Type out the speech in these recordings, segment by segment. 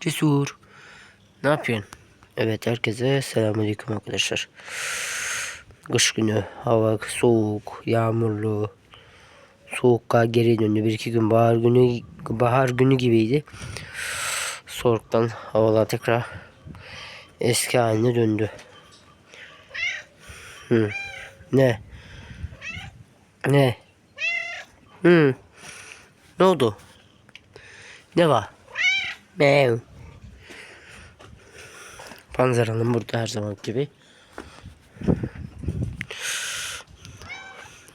Cesur. Ne yapıyorsun? Evet herkese selamünaleyküm arkadaşlar. Kış günü hava soğuk, yağmurlu. Soğukka geri döndü. Bir iki gün bahar günü bahar günü gibiydi. Soğuktan havalar tekrar eski haline döndü. Hı. Ne? Ne? Hı. Ne oldu? Ne var? Meow. Panzer Hanım burada her zaman gibi.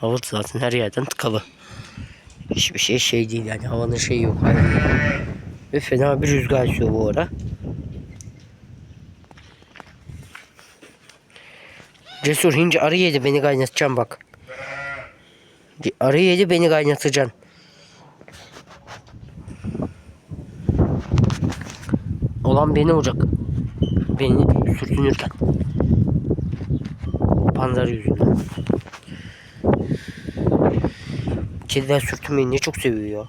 Hava zaten her yerden tıkalı. Hiçbir şey şey değil yani havanın şeyi yok. Ve fena bir rüzgar esiyor bu ara. Cesur hince arı yedi beni kaynatacağım bak. Arı yedi beni kaynatacaksın. Olan beni olacak. Beni sürtünürken. Panzer yüzünden. Kediler sürtünmeyi ne çok seviyor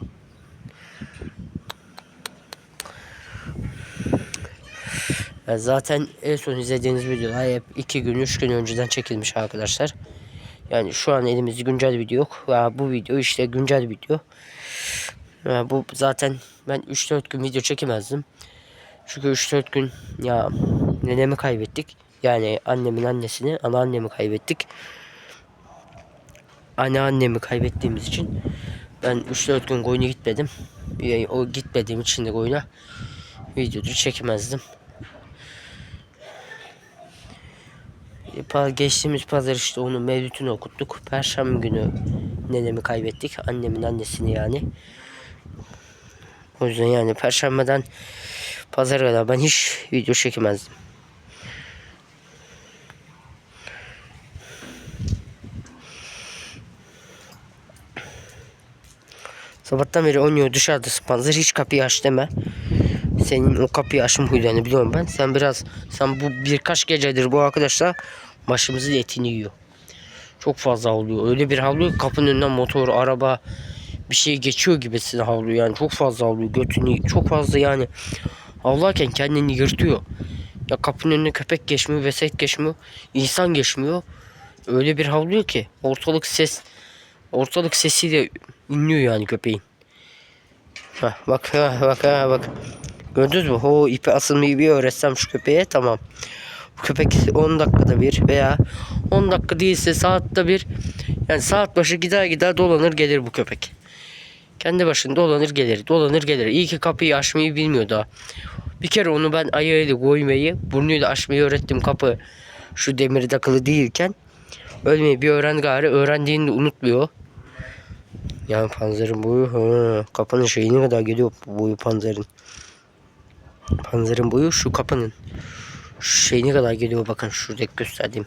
ya. Zaten en son izlediğiniz videolar hep 2 gün 3 gün önceden çekilmiş arkadaşlar. Yani şu an elimizde güncel video yok. Ya bu video işte güncel video. Ya bu zaten ben 3-4 gün video çekemezdim. Çünkü 3-4 gün ya nenemi kaybettik. Yani annemin annesini, anneannemi kaybettik. Anneannemi kaybettiğimiz için ben 3-4 gün koyuna gitmedim. Yani o gitmediğim için de koyuna videoyu çekemezdim. E, Geçtiğimiz pazar işte onun mevlütünü okuttuk. Perşembe günü nenemi kaybettik. Annemin annesini yani. O yüzden yani perşembeden pazara kadar ben hiç video çekemezdim. Sabahtan beri oynuyor dışarıda panzer hiç kapıyı aç deme. Senin o kapıyı açma huylarını biliyorum ben. Sen biraz sen bu birkaç gecedir bu arkadaşlar başımızın etini yiyor. Çok fazla havlıyor. Öyle bir havlıyor kapının önünden motor, araba bir şey geçiyor gibisine havlıyor yani çok fazla havlıyor. Götünü çok fazla yani havlarken kendini yırtıyor. Ya kapının önüne köpek geçmiyor, veset geçmiyor, insan geçmiyor. Öyle bir havlıyor ki ortalık ses ortalık sesiyle inliyor yani köpeğin. Hah, bak ha, bak ha, bak. Gördünüz mü? O ipi asılmayı bir öğretsem şu köpeğe tamam. Bu köpek 10 dakikada bir veya 10 dakika değilse saatte bir yani saat başı gider gider dolanır gelir bu köpek. Kendi başında dolanır gelir, dolanır gelir. İyi ki kapıyı açmayı bilmiyor daha. Bir kere onu ben ayağıyla koymayı, burnuyla açmayı öğrettim kapı şu demiri takılı değilken. Ölmeyi bir öğren gari, öğrendiğini de unutmuyor. Yani panzerin boyu, ha, kapının şeyine kadar geliyor boyu panzerin. Panzerin boyu şu kapının. Şu şeyine kadar geliyor bakın şuradaki gösterdiğim.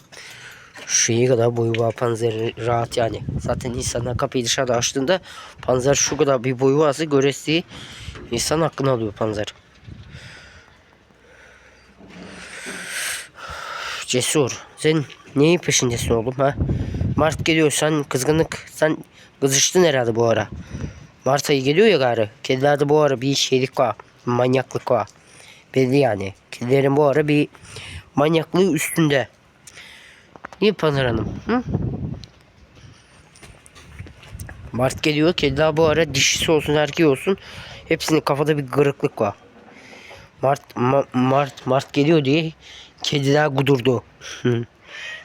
Şu şeyi kadar boyu var panzerin rahat yani. Zaten insanlar kapıyı dışarıda açtığında panzer şu kadar bir boyu varsa göresi insan hakkını alıyor panzer. Cesur. Sen neyin peşindesin oğlum ha? Mart geliyor sen kızgınlık. Sen kızıştın herhalde bu ara. Mart ayı geliyor ya gari. Kedilerde bu ara bir şeylik var. Manyaklık var. Belli yani. Kedilerin bu ara bir manyaklığı üstünde. Niye Pınar Hanım? Hı? Mart geliyor. Kediler bu ara dişisi olsun erkeği olsun. Hepsinin kafada bir kırıklık var. Mart ma- Mart Mart geliyor diye kediler gudurdu. Hı.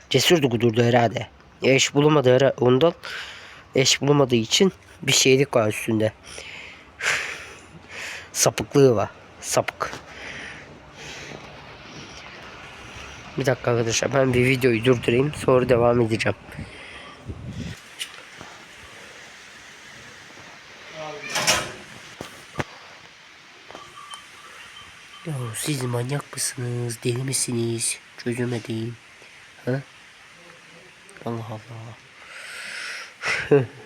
Cesur da gudurdu herhalde. Eş bulamadı herhalde ondan. Eş bulamadığı için bir şeylik var üstünde. Sapıklığı var. Sapık. Bir dakika arkadaşlar ben bir videoyu durdurayım sonra devam edeceğim. Ya siz manyak mısınız? Deli misiniz? Çözemedim. Ha? Allah Allah.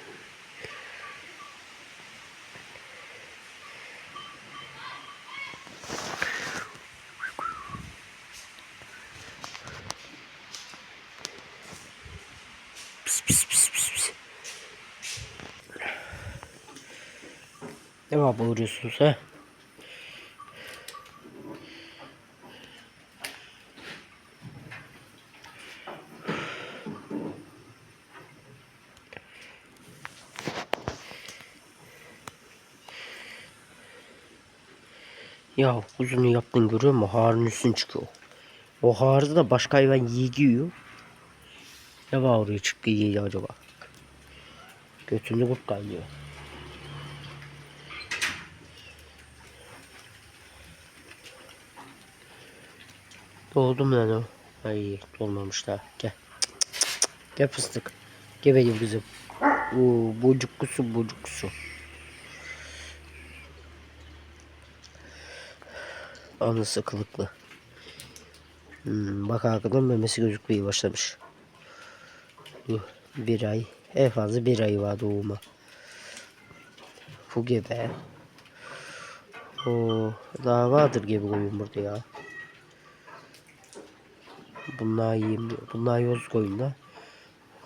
Sevap uğruyorsunuz ha. Ya kuzunu yaptın görüyor musun? Harın üstün çıkıyor. O harcı da başka hayvan yiyi giyiyor. Ne var oraya çıktı yiyi acaba? Götünü kurt kaynıyor. Doldu mu lan o? Ay dolmamış daha. Gel. Gel fıstık. Gel benim kızım. Oo, bocuk kusu bocuk kusu. Anısı kılıklı. Hmm, bak arkadan memesi gözükmeye başlamış. Bir ay. En fazla bir ay var doğuma. Bu gebe. Oo, daha vardır gibi koyun burada ya. Bunlar yiyeyim. Bunlar yoz koyunlar.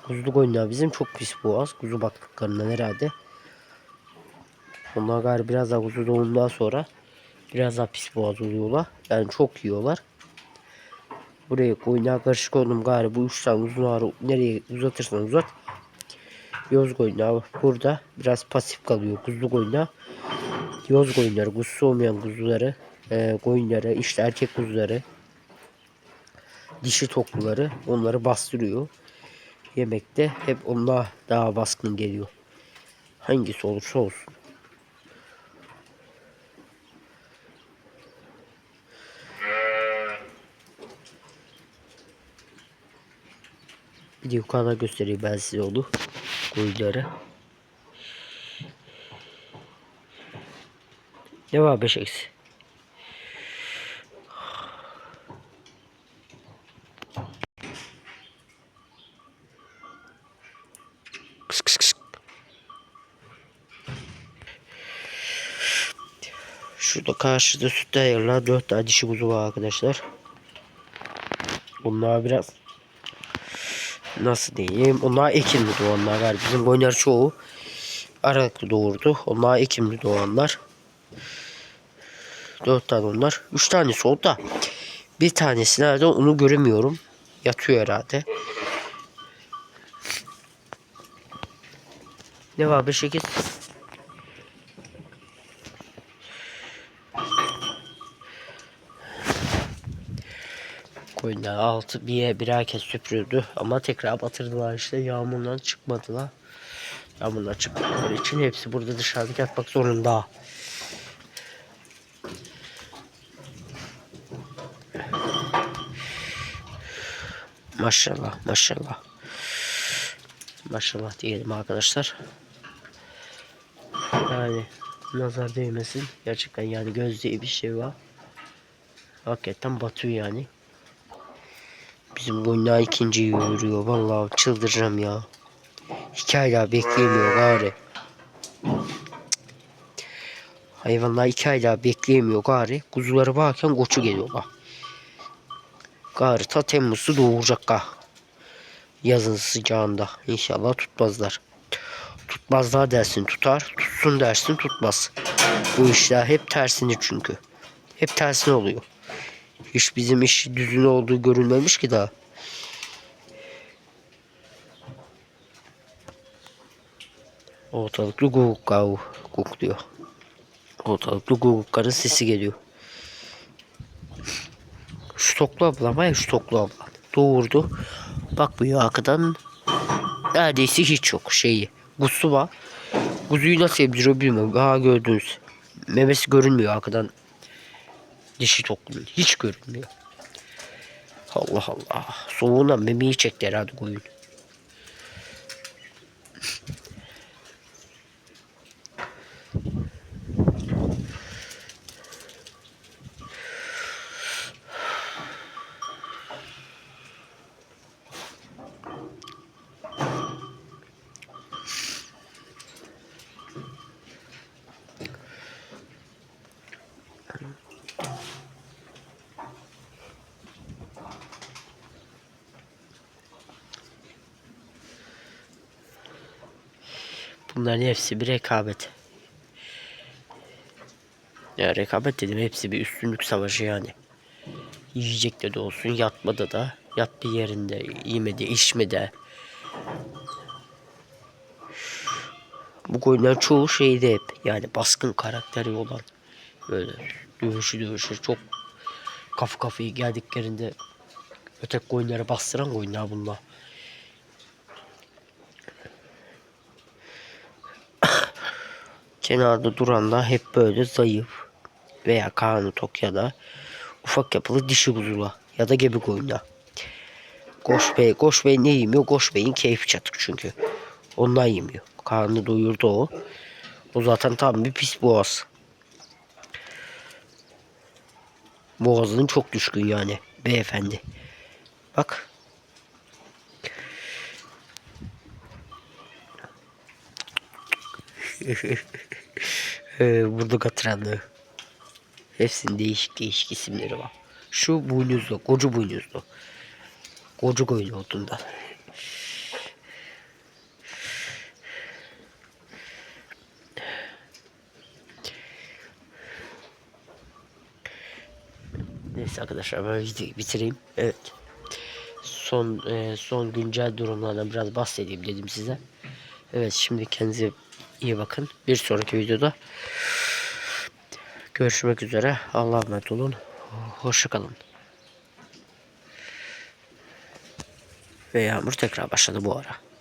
Kuzlu koyunlar bizim çok pis boğaz. Kuzu baktıklarından herhalde. Onlar galiba biraz daha kuzu doğumdan sonra biraz daha pis boğaz oluyorlar. Yani çok yiyorlar. Buraya koyunlar karışık oldum galiba. Bu üç tane uzun ağrı nereye uzatırsan uzat. Yoz koyunlar burada biraz pasif kalıyor. Kuzlu koyunlar. Yoz koyunları, kuzusu olmayan kuzuları, e, koyunları, işte erkek kuzuları, dişi tokluları onları bastırıyor. Yemekte hep onlar daha baskın geliyor. Hangisi olursa olsun. Bir de yukarıda göstereyim ben size onu. Koyunları. Ne var karşıda sütte ayırlar. Dört tane dişi kuzu var arkadaşlar. Bunlar biraz nasıl diyeyim? Onlar Ekim'de doğanlar galiba. Bizim koyunlar çoğu Aralık'ta doğurdu. Onlar Ekim'de doğanlar. Dört tane onlar. Üç tanesi oldu da. Bir tanesi nerede onu göremiyorum. Yatıyor herhalde. Ne var be şekil? Koyunlar altı bir bir herkes süpürüyordu ama tekrar batırdılar işte yağmurdan çıkmadılar. Yağmurdan çıkmadıkları için hepsi burada dışarıda yatmak zorunda. Maşallah maşallah. Maşallah diyelim arkadaşlar. Yani nazar değmesin. Gerçekten yani göz diye bir şey var. Hakikaten batıyor yani. Bizim Gonya ikinci yürüyor. Vallahi çıldıracağım ya. İki ay daha bekleyemiyor gari. Hayvanlar iki ay daha bekleyemiyor gari. Kuzuları varken koçu geliyor bak. Gari ta Temmuz'u doğuracak ha. Yazın sıcağında. İnşallah tutmazlar. Tutmazlar dersin tutar. Tutsun dersin tutmaz. Bu işler hep tersini çünkü. Hep tersine oluyor. Hiç bizim iş düzgün olduğu görülmemiş ki daha. Ortalıklı guguk gavu diyor. Ortalıklı gugukların sesi geliyor. Şu toklu abla var ya şu toklu abla. Doğurdu. Bakmıyor arkadan. Neredeyse hiç yok şeyi. Kuzu var. Kuzuyu nasıl emziriyor bilmiyorum. Ha gördünüz. Memesi görünmüyor arkadan. Dişi toklunun. Hiç görünmüyor. Allah Allah. Soğuğuna memeyi çekti herhalde koyun. Bunların hepsi bir rekabet. Ya rekabet dedim hepsi bir üstünlük savaşı yani. Yiyecekte de olsun, yatmada da, yattığı yerinde, yemede, içmede. Bu koyunların çoğu şeyde hep yani baskın karakteri olan böyle Dövüşü dövüşü çok kafa kafayı geldiklerinde ötek koyunları bastıran koyunlar bunlar. Kenarda duranlar hep böyle zayıf veya karnı tok ya da ufak yapılı dişi buzula ya da gebe koyunlar. Koş Bey, Koş Bey ne yemiyor? Koş Bey'in keyfi çatık çünkü. Ondan yemiyor. Karnını doyurdu o. O zaten tam bir pis boğaz. Boğazının çok düşkün yani beyefendi. Bak. Ee, Burada katıranlı. Hepsinin değişik değişik isimleri var. Şu boynuzlu, koca boynuzlu. Koca koyun olduğunda. Neyse arkadaşlar ben videoyu bitireyim. Evet. Son e, son güncel durumlardan biraz bahsedeyim dedim size. Evet şimdi kendinize iyi bakın. Bir sonraki videoda görüşmek üzere. Allah'a emanet olun. Hoşçakalın. Ve yağmur tekrar başladı bu ara.